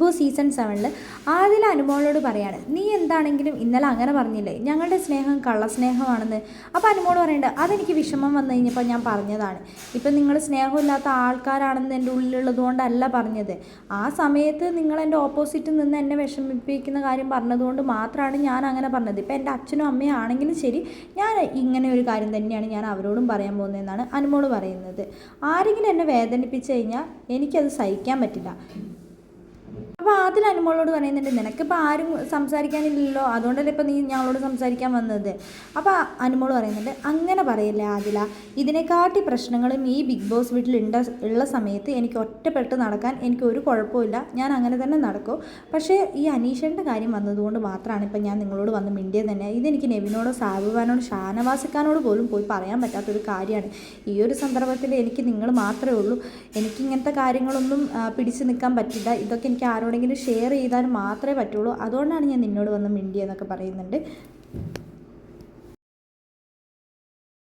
Boss season സെവനിൽ ആദില അനുമോളോട് പറയാണ് നീ എന്താണെങ്കിലും ഇന്നലെ അങ്ങനെ പറഞ്ഞില്ലേ? ഞങ്ങളുടെ സ്നേഹം കള്ളസ്നേഹമാണെന്ന് അപ്പോൾ അനുമോൾ പറയുന്നുണ്ട് അതെനിക്ക് വിഷമം വന്നു കഴിഞ്ഞപ്പോൾ ഞാൻ പറഞ്ഞതാണ്. ഇപ്പം നിങ്ങൾ സ്നേഹമില്ലാത്ത ആൾക്കാരാണെന്ന് എന്റെ ഉള്ളിലുള്ളത് കൊണ്ടല്ല പറഞ്ഞത്. ആ സമയത്ത് നിങ്ങൾ എന്റെ ഓപ്പോസിറ്റ് നിന്ന് എന്നെ വിഷമിപ്പിക്കുന്ന കാര്യം പറഞ്ഞതുകൊണ്ട് മാത്രമാണ് ഞാൻ അങ്ങനെ പറഞ്ഞത്. ഇപ്പം എന്റെ അച്ഛനും അമ്മയും ആണെങ്കിലും ശരി ഞാൻ ഇങ്ങനെ ഒരു കാര്യം തന്നെയാണ് ഞാൻ അവരോടും പറയാൻ പോകുന്നതെന്നാണ് അനുമോൾ പറയുന്നത്. ആരെങ്കിലും എന്നെ വേദനിപ്പിച്ച് കഴിഞ്ഞാൽ എനിക്കത് സഹിക്കാൻ പറ്റില്ല. അപ്പോൾ അതിൽ അനുമോളോട് പറയുന്നുണ്ട് നിനക്കിപ്പോൾ ആരും സംസാരിക്കാനില്ലല്ലോ അതുകൊണ്ടല്ലേ ഇപ്പോൾ നീ ഞങ്ങളോട് സംസാരിക്കാൻ വന്നത്? അപ്പോൾ അനുമോൾ പറയുന്നുണ്ട് അങ്ങനെ പറയല്ലേ ആദില ഇതിനെക്കാട്ടി പ്രശ്നങ്ങളും ഈ ബിഗ് ബോസ് വീട്ടിൽ ഉണ്ട ഉള്ള സമയത്ത് എനിക്ക് ഒറ്റപ്പെട്ട് നടക്കാൻ എനിക്ക് ഒരു കുഴപ്പമില്ല ഞാൻ അങ്ങനെ തന്നെ നടക്കും. പക്ഷേ ഈ അനീഷന്റെ കാര്യം വന്നതുകൊണ്ട് മാത്രമാണ് ഇപ്പൊ ഞാൻ നിങ്ങളോട് വന്ന് മിണ്ടിയത് തന്നെ. ഇതെനിക്ക് നെവിനോടോ സാബുവാനോട് ഷാനവാസിക്കാനോട് പോലും പോയി പറയാൻ പറ്റാത്തൊരു കാര്യമാണ്. ഈ ഒരു സന്ദർഭത്തിൽ എനിക്ക് നിങ്ങൾ മാത്രമേ ഉള്ളൂ. എനിക്ക് ഇങ്ങനത്തെ കാര്യങ്ങളൊന്നും പിടിച്ചു നിൽക്കാൻ പറ്റില്ല. ഇതൊക്കെ എനിക്ക് ആരോടെങ്കിലും ഷെയർ ചെയ്താൽ മാത്രമേ പറ്റുള്ളൂ. അതുകൊണ്ടാണ് ഞാൻ നിന്നോട് വന്ന് മിണ്ടിയെന്നൊക്കെ പറയുന്നുണ്ട്.